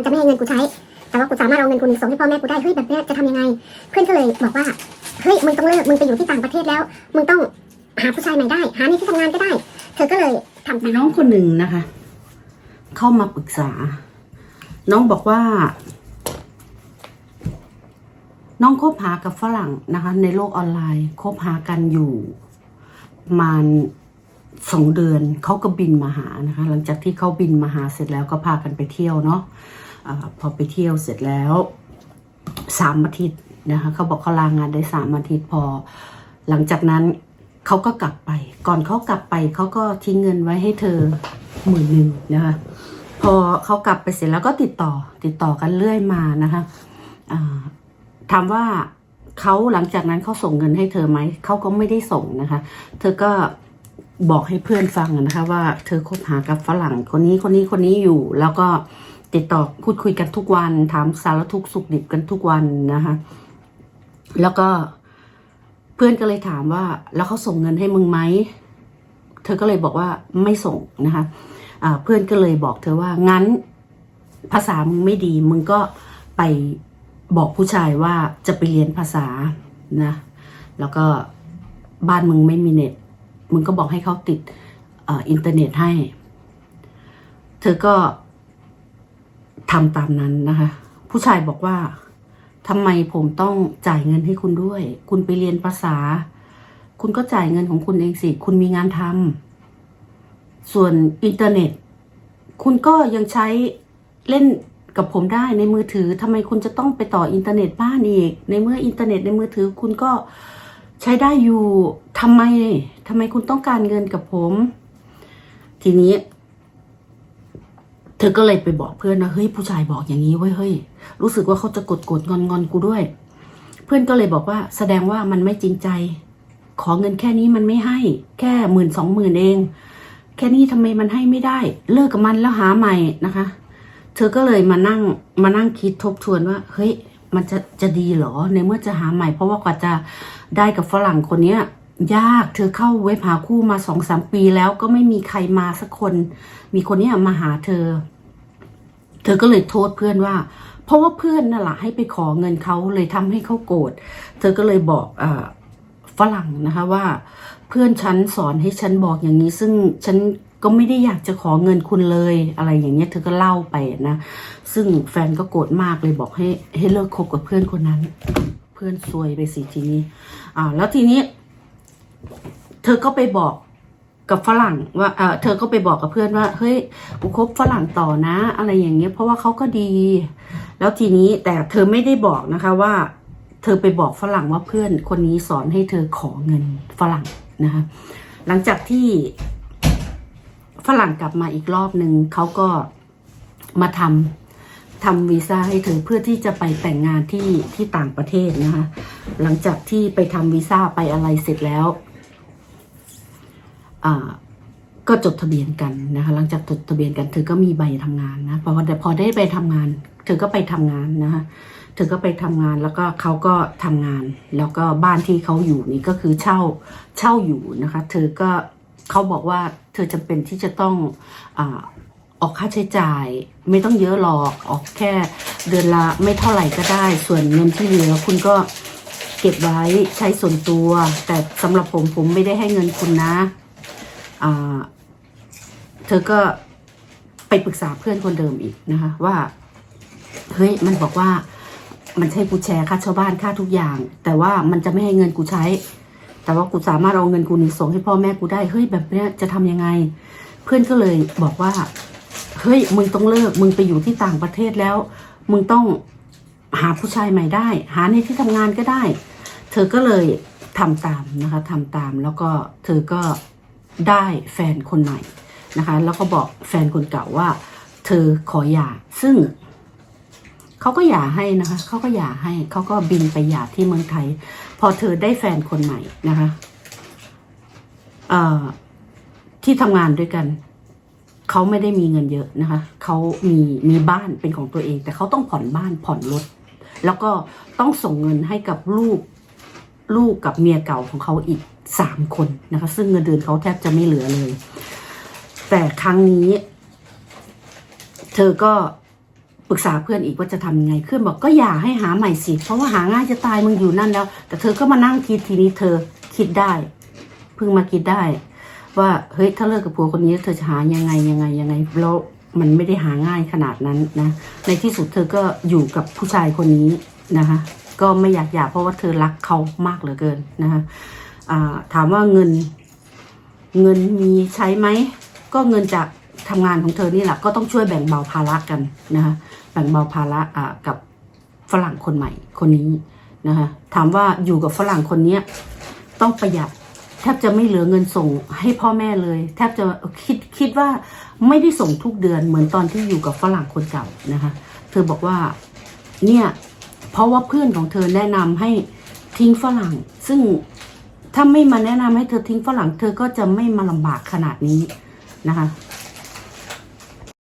มันจะไม่ให้เงินกูใช้ แต่ว่ากูสามารถเอาเงินกูส่งให้พ่อแม่กูได้ เฮ้ยแบบเนี้ยจะทำยังไง เพื่อนก็เลยบอกว่า เฮ้ยมึงต้องเลิก มึงไปอยู่ที่ต่างประเทศแล้ว มึงต้องหาผู้ชายใหม่ได้ หาในที่ทำงานก็ได้ เธอก็เลยทำมีน้องคนหนึ่งนะคะ เข้ามาปรึกษา น้องบอกว่า น้องคบหากับฝรั่งนะคะ ในโลกออนไลน์คบหากันอยู่ประมาณสองเดือนเขาก็บินมาหานะคะ หลังจากที่เขาบินมาหาเสร็จแล้วก็พากันไปเที่ยวเนาะ อพอไปเที่ยวเสร็จแล้วสามอาทิตย์นะคะเขาบอกเขาลางงานได้สามอาทิตย์พอ หลังจากนั้นเขาก็กลับไป ก่อนเขากลับไปเขาก็ทิ้งเงินไว้ให้เธอหมื่นหนึ่งนะคะพอเขากลับไปเสร็จแล้วก็ติดต่อติดต่อกันเรื่อยมานะคะถามว่าเขาหลังจากนั้นเขาส่งเงินให้เธอไหมเขาก็ไม่ได้ส่งนะคะ เธอก็บอกให้เพื่อนฟังนะคะ ว่าเธอคบหากับฝรั่งคนนี้คนนี้คนนี้อยู่แล้วก็ ติดต่อพูดคุยกันทุกวัน ถามสารทุกสุขดิบกันทุกวันนะคะ แล้วก็เพื่อนก็เลยถามว่า แล้วเขาส่งเงินให้มึงไหม เธอก็เลยบอกว่าไม่ส่งนะคะอ่าเพื่อนก็เลยบอกเธอว่างั้นภาษามึงไม่ดี มึงก็ไปบอกผู้ชายว่าจะไปเรียนภาษานะ แล้วก็บ้านมึงไม่มีเน็ต มึงก็บอกให้เขาติดออินเทอร์เน็ตให้ เธอก็ ทำตามนั้นนะคะ ผู้ชายบอกว่าทำไมผมต้องจ่ายเงินให้คุณด้วย คุณไปเรียนภาษา คุณก็จ่ายเงินของคุณเองสิ คุณมีงานทำส่วนอินเทอร์เน็ต คุณก็ยังใช้เล่นกับผมได้ในมือถือทำไมคุณจะต้องไปต่ออินเทอร์เน็ตบ้านอีก ในเมื่ออินเทอร์เน็ตในมือถือ คุณก็ใช้ได้อยู่ทำไมทำไมคุณต้องการเงินกับผม ทีนี้ เธอก็เลยไปบอกเพื่อนนะเฮ้ยผู้ชายบอกอย่างนี้เว้ยเฮ้ยรู้สึกว่าเขาจะกดกดงอนงอนกูด้วย เพื่อนก็เลยบอกว่าแสดงว่ามันไม่จริงใจ ขอเงินแค่นี้มันไม่ให้ แค่หมื่นสองหมื่นเอง แค่นี้ทำไมมันให้ไม่ได้ เลิกกับมันแล้วหาใหม่นะคะ เธอก็เลยมานั่งมานั่งคิดทบทวนว่า เฮ้ยมันจะจะดีเหรอในเมื่อจะหาใหม่ เพราะว่ากว่าจะได้กับฝรั่งคนเนี้ย ยากเธอเข้าเว็บหาคู่มาสองสามปีแล้วก็ไม่มีใครมาสักคน มีคนเนี้ยมาหาเธอ เธอก็เลยโทษเพื่อนว่า เพราะว่าเพื่อนน่ะแหละให้ไปขอเงินเขาเลยทำให้เขาโกรธเธอก็เลยบอกอฝรั่งนะคะว่า เพื่อนฉันสอนให้ฉันบอกอย่างนี้ ซึ่งฉันก็ไม่ได้อยากจะขอเงินคุณเลยอะไรอย่างเงี้ยเธอก็เล่าไปนะ ซึ่งแฟนก็โกรธมากเลยบอกให้ให้เลิกคบกับเพื่อนคนนั้น เพื่อนซวยไปสิทีนี้อ่าแล้วทีนี้ เธอก็ไปบอกกับฝรั่งว่าเออเธอก็ไปบอกกับเพื่อนว่า เฮ้ยกูคบฝรั่งต่อนะ อะไรอย่างเงี้ย เพราะว่าเขาก็ดี แล้วทีนี้แต่เธอไม่ได้บอกนะคะว่า เธอไปบอกฝรั่งว่าเพื่อนคนนี้สอนให้เธอขอเงินฝรั่งนะคะ หลังจากที่ฝรั่งกลับมาอีกรอบหนึ่งเขาก็มาทำทำวีซ่าให้เธอเพื่อที่จะไปแต่งงานที่ที่ต่างประเทศนะคะ หลังจากที่ไปทำวีซ่าไปอะไรเสร็จแล้ว ก็จดทะเบียนกันนะคะหลังจากจดทะเบียนกัน เธอก็มีใบทำงานนะพอพอได้ไปทำงาน เธอก็ไปทำงานนะคะเธอก็ไปทำงานแล้วก็เขาก็ทำงาน แล้วก็บ้านที่เขาอยู่นี่ก็คือเช่าเช่าอยู่นะคะ เธอก็เขาบอกว่าเธอจำเป็นที่จะต้องอออกค่าใช้จ่าย ไม่ต้องเยอะหรอกออกแค่เดือนละไม่เท่าไหร่ก็ได้ ส่วนเงินที่เหลือคุณก็เก็บไว้ใช้ส่วนตัว แต่สำหรับผมผมไม่ได้ให้เงินคุณนะ เธอก็ไปปรึกษาเพื่อนคนเดิมอีกนะคะ ว่าเฮ้ยมันบอกว่ามันใช่กูแชร์ค่าช่าบ้านค่าทุกอย่าง แต่ว่ามันจะไม่ให้เงินกูใช้ แต่ว่ากูสามารถเอาเงินกูนี่ส่งให้พ่อแม่กูได้เฮ้ยแบบเนี้ยจะทำยังไง เพื่อนก็เลยบอกว่าเฮ้ยมึงต้องเลิกมึงไปอยู่ที่ต่างประเทศแล้ว มึงต้องหาผู้ชายใหม่ได้ หาในที่ทำงานก็ได้ เธอก็เลยทำตามนะคะทำตามแล้วก็เธอก็ ได้แฟนคนใหม่นะคะแล้วก็บอกแฟนคนเก่าว่า เธอขอหย่าซึ่งเขาก็หย่าให้นะคะเขาก็หย่าให้เขาก็บินไปหย่าที่เมืองไทย พอเธอได้แฟนคนใหม่นะคะที่ทำงานด้วยกันเขาไม่ได้มีเงินเยอะนะคะเขามีมีบ้านเป็นของตัวเอง แต่เขาต้องผ่อนบ้านผ่อนรถแล้วก็ต้องส่งเงินให้กับลูก ลูกกับเมียเก่าของเขาอีกสามคนนะคะ ซึ่งเงินเดือนเขาแทบจะไม่เหลือเลย แต่ครั้งนี้ เธอก็ปรึกษาเพื่อนอีกว่าจะทำยังไงเพื่อนบอกก็อย่าให้หาใหม่สิ เพราะว่าหาง่ายจะตายมึงอยู่นั่นแล้ว แต่เธอก็มานั่งคิดทีนี้เธอคิดได้เพิ่งมาคิดได้ ว่าเฮ้ยถ้าเลิกกับผัวคนนี้เธอจะหายังไงยังไงยังไงแล้วมันไม่ได้หาง่ายขนาดนั้นนะในที่สุดเธอก็อยู่กับผู้ชายคนนี้นะคะ ก็ไม่อยากหย่าเพราะว่าเธอรักเขามากเหลือเกินนะคะถามว่าเงินเงินมีใช้ไหมก็เงินจากทำงานของเธอนี่แหละก็ต้องช่วยแบ่งเบาภาระกันนะคะแบ่งเบาภาระอ่ากับฝรั่งคนใหม่คนนี้นะคะถามว่าอยู่กับฝรั่งคนเนี้ยต้องประหยัดแทบจะไม่เหลือเงินส่งให้พ่อแม่เลย แทบจะคิดคิดว่าไม่ได้ส่งทุกเดือนเหมือนตอนที่อยู่กับฝรั่งคนเก่านะคะ เธอบอกว่าเนี่ย เพราะว่าเพื่อนของเธอแนะนำให้ทิ้งฝรั่ง ซึ่งถ้าไม่มาแนะนำให้เธอทิ้งฝรั่ง เธอก็จะไม่มาลำบากขนาดนี้นะคะ